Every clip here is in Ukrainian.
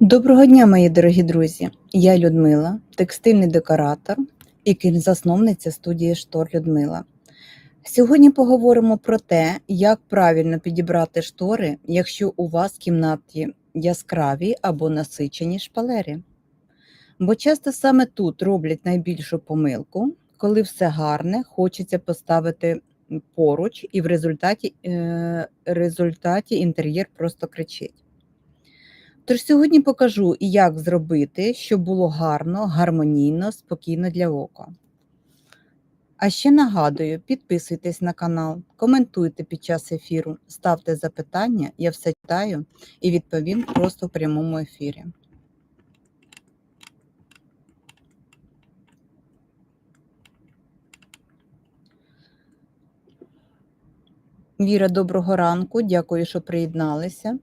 Доброго дня, мої дорогі друзі! Я Людмила, текстильний декоратор і засновниця студії Штор Людмила. Сьогодні поговоримо про те, як правильно підібрати штори, якщо у вас в кімнаті яскраві або насичені шпалери. Бо часто саме тут роблять найбільшу помилку, коли все гарне, хочеться поставити поруч, і в результаті, е, результаті інтер'єр просто кричить. Тож сьогодні покажу, як зробити, щоб було гарно, гармонійно, спокійно для ока. А ще нагадую, підписуйтесь на канал, коментуйте під час ефіру, ставте запитання, я все читаю і відповім просто в прямому ефірі. Віра, доброго ранку, дякую, що приєдналися.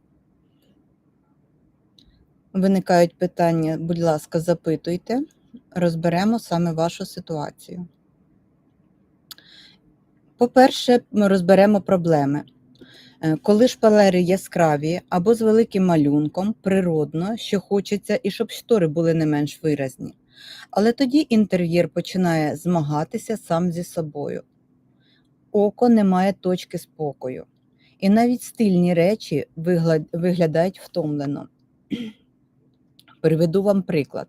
Виникають питання, будь ласка, запитуйте, розберемо саме вашу ситуацію. По-перше, ми розберемо проблеми. Е, коли шпалери яскраві або з великим малюнком, природно, що хочеться, і щоб штори були не менш виразні. Але тоді інтер'єр починає змагатися сам зі собою. Око не має точки спокою. І навіть стильні речі виглядають втомлено. Приведу вам приклад.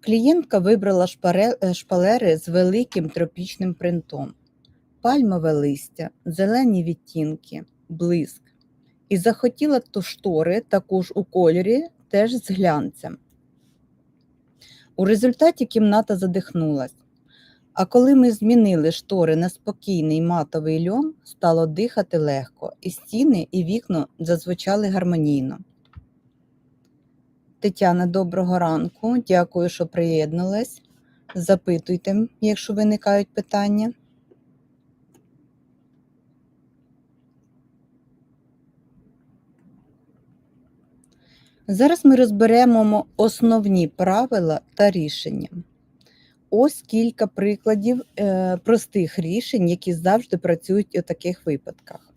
Клієнтка вибрала е, шпалери з великим тропічним принтом, пальмове листя, зелені відтінки, блиск. І захотіла то штори також у кольорі, теж з глянцем. У результаті кімната задихнулась. А коли ми змінили штори на спокійний матовий льон, стало дихати легко, і стіни, і вікна зазвучали гармонійно. Тетяна, доброго ранку. Дякую, що приєднались. Запитуйте, якщо виникають питання. Зараз ми розберемо основні правила та рішення. Ось кілька прикладів е, простих рішень, які завжди працюють у таких випадках.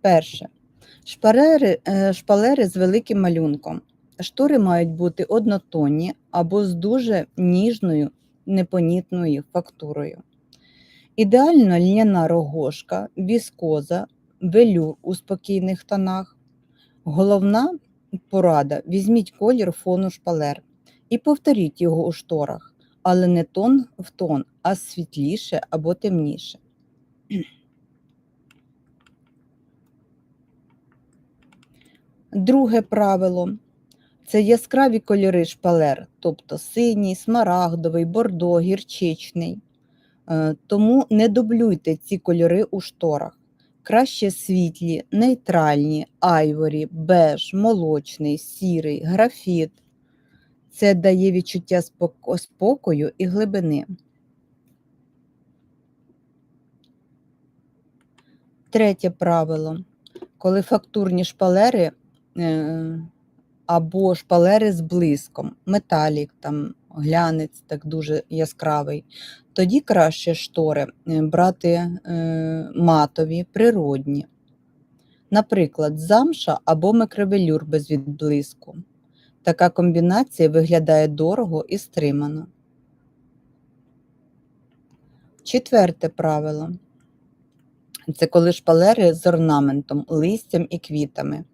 Перше. Шпалери, е, шпалери з великим малюнком. Штори мають бути однотонні або з дуже ніжною, непонітною фактурою. Ідеально льняна рогошка, віскоза, велюр у спокійних тонах. Головна порада: візьміть колір фону шпалер і повторіть його у шторах, але не тон в тон, а світліше або темніше. Друге правило це яскраві кольори шпалер, тобто синій, смарагдовий, бордо, гірчичний. Е, тому не дублюйте ці кольори у шторах. Краще світлі, нейтральні, айворі, беж, молочний, сірий, графіт. Це дає відчуття спокою і глибини. Третє правило. Коли фактурні шпалери Е, або шпалери з блиском, металік, там, глянець так дуже яскравий. Тоді краще штори е, брати е, матові, природні. Наприклад, замша або микровелюр без відблиску. Така комбінація виглядає дорого і стримано. Четверте правило це коли шпалери з орнаментом, листям і квітами.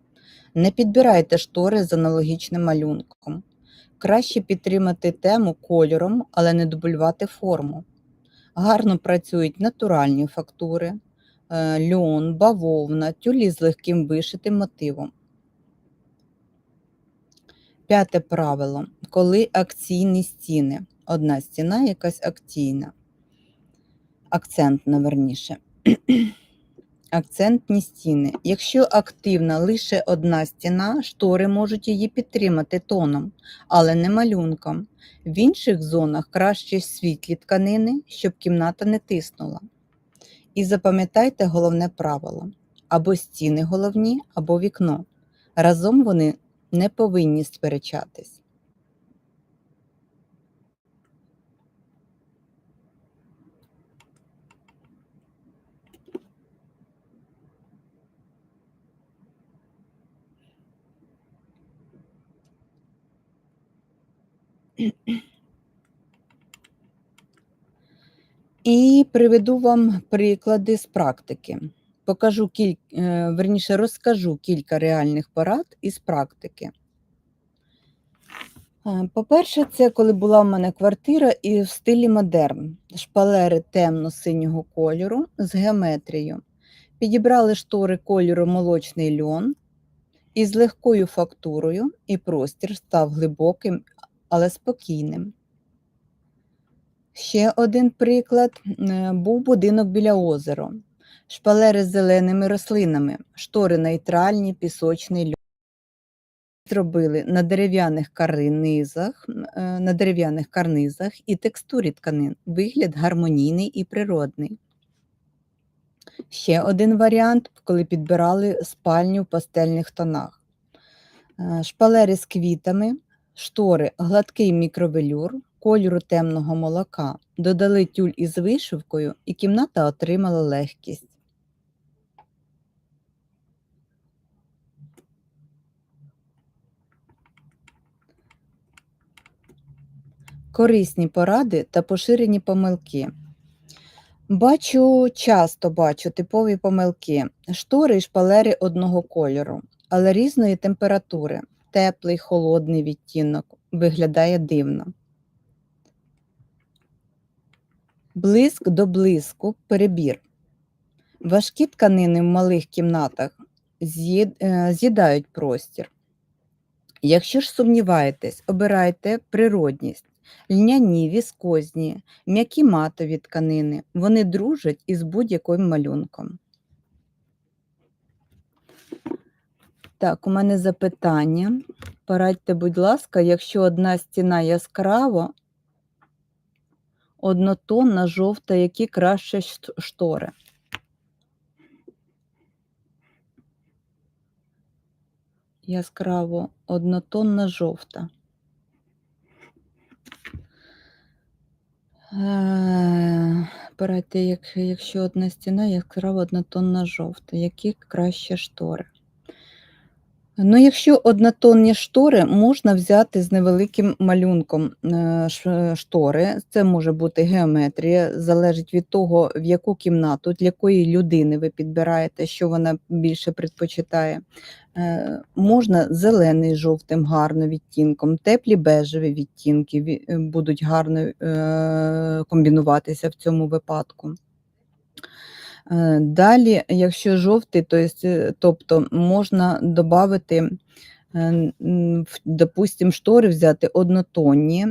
Не підбирайте штори з аналогічним малюнком. Краще підтримати тему кольором, але не дублювати форму. Гарно працюють натуральні фактури, е, льон, бавовна, тюлі з легким вишитим мотивом. П'яте правило. Коли акційні стіни. Одна стіна якась акційна. Акцентна, верніше. Акцентні стіни. Якщо активна лише одна стіна, штори можуть її підтримати тоном, але не малюнком. В інших зонах краще світлі тканини, щоб кімната не тиснула. І запам'ятайте головне правило: або стіни головні, або вікно. Разом вони не повинні сперечатись. І приведу вам приклади з практики. Покажу кіль... е, верніше, розкажу кілька реальних порад із практики. Е, По-перше, це коли була в мене квартира і в стилі модерн. Шпалери темно-синього кольору з геометрією. Підібрали штори кольору молочний льон із легкою фактурою, і простір став глибоким, але спокійним. Ще один приклад е, був будинок біля озера. Шпалери з зеленими рослинами, штори нейтральні, пісочний льон. Зробили на дерев'яних карнизах, е, на дерев'яних карнизах і текстурі тканин. Вигляд гармонійний і природний. Ще один варіант, коли підбирали спальню в пастельних тонах. Е, Шпалери з квітами, штори гладкий мікровелюр, кольору темного молока. Додали тюль із вишивкою, і кімната отримала легкість. Корисні поради та поширені помилки. Бачу, часто бачу типові помилки. Штори і шпалери одного кольору, але різної температури. Теплий, холодний відтінок виглядає дивно. Блиск до блиску перебір. Важкі тканини в малих кімнатах е, з'їдають простір. Якщо ж сумніваєтесь, обирайте природність, льняні, віскозні, м'які матові тканини. Вони дружать із будь-яким малюнком. Так, у мене запитання. Порадьте, будь ласка, якщо одна стіна яскраво, однотонна, жовта, які краще штори? Яскраво однотонна жовта. Е, Порадьте, якщо одна стіна яскраво однотонна жовта, які краще штори? Ну, якщо однотонні штори, можна взяти з невеликим малюнком е, штори. Це може бути геометрія, залежить від того, в яку кімнату, для якої людини ви підбираєте, що вона більше предпочитає. Е, Можна зелений жовтим гарно відтінком, теплі бежеві відтінки е, будуть гарно комбінуватися в цьому випадку. Е, Далі, якщо жовтий, е, тобто можна додати, допустимо, штори взяти однотонні,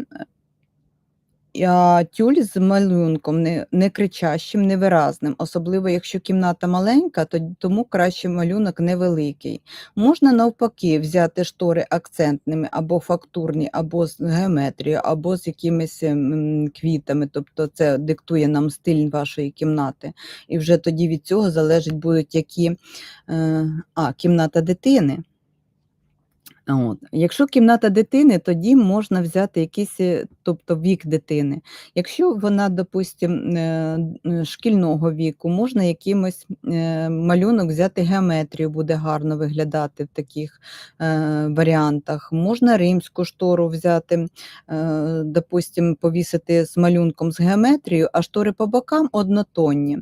тюль з малюнком не, не кричащим, невиразним, особливо якщо кімната маленька, то тому краще малюнок невеликий. Можна навпаки взяти штори акцентними або фактурні, або з геометрією, або з якимись м, квітами, тобто це диктує нам стиль вашої кімнати. І вже тоді від цього залежить будуть які е, а, кімната дитини. От. Якщо кімната дитини, тоді можна взяти якийсь, е, тобто вік дитини. Якщо вона, допустим, е, е, шкільного віку, можна якимось малюнок взяти геометрію, буде гарно виглядати в таких варіантах. Можна римську штору взяти, е, допустим, повісити з малюнком з геометрією, а штори по бокам однотонні.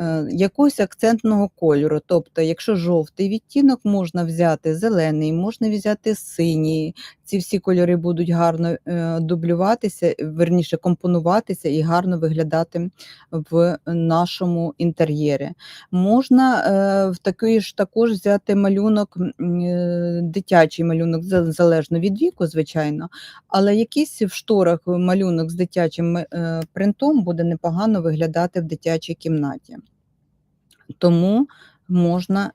Е, Якогось акцентного кольору. Тобто, якщо жовтий відтінок, можна взяти зелений, можна взяти синій. Ці всі кольори будуть гарно е, дублюватися, верніше компонуватися і гарно виглядати в нашому інтер'єрі. Можна е, в такий ж також взяти малюнок, дитячий малюнок, залежно від віку, звичайно, але якийсь в шторах малюнок з дитячим принтом буде непогано виглядати в дитячій кімнаті. Тому можна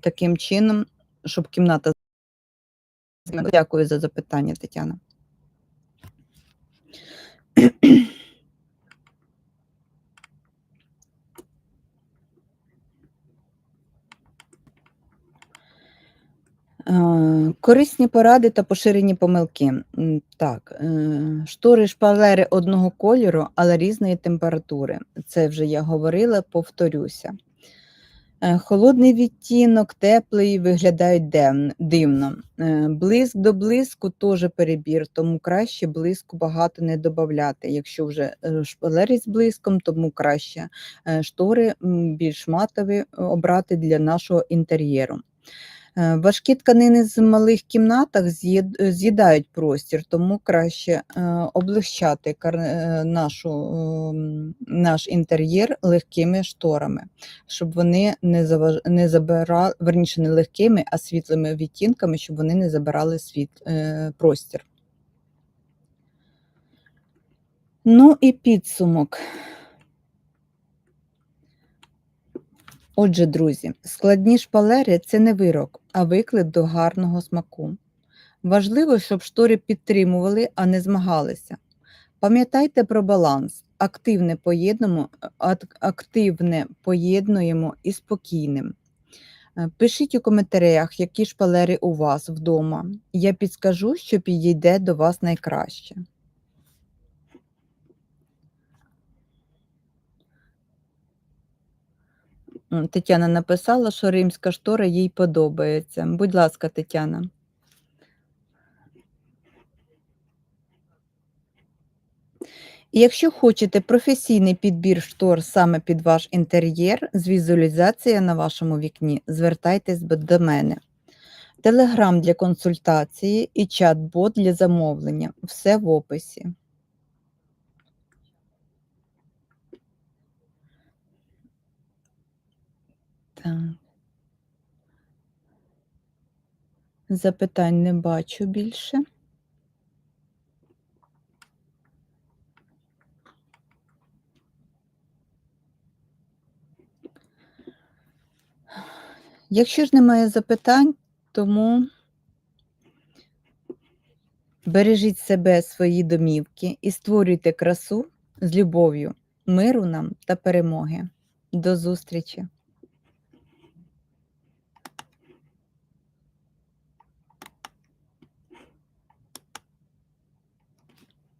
таким чином, щоб кімната. Дякую за запитання, Тетяна. Корисні поради та поширені помилки. Так, е, штори шпалери одного кольору, але різної температури. Це вже я говорила, повторюся. Е, Холодний відтінок, теплий виглядають дивно. Е, Блиск до блиску теж перебір, тому краще блиску багато не додати. Якщо вже е, шпалери з блиском, тому краще штори більш матові обрати для нашого інтер'єру. Е, Важкі тканини з малих кімнатах з'їдають простір, тому краще е, облегчати е, нашу, ем, наш інтер'єр легкими шторами, щоб вони не, заваж... не забирали, верніше не легкими, а світлими відтінками, щоб вони не забирали світ, простір. Ну і підсумок. Отже, друзі, складні шпалери це не вирок, а виклик до гарного смаку. Важливо, щоб штори підтримували, а не змагалися. Пам'ятайте про баланс. Активне поєднуємо, активне поєднуємо і спокійним. Е, Пишіть у коментарях, які шпалери у вас вдома. Я підскажу, що підійде до вас найкраще. Тетяна написала, що римська штора їй подобається. Будь ласка, Тетяна. Якщо хочете професійний підбір штор саме під ваш інтер'єр з візуалізацією на вашому вікні, звертайтесь до мене. Телеграм для консультації і чат-бот для замовлення. Все в описі. Так. Запитань не бачу більше. Якщо ж немає запитань, тому бережіть себе, свої домівки і створюйте красу з любов'ю, миру нам та перемоги. До зустрічі!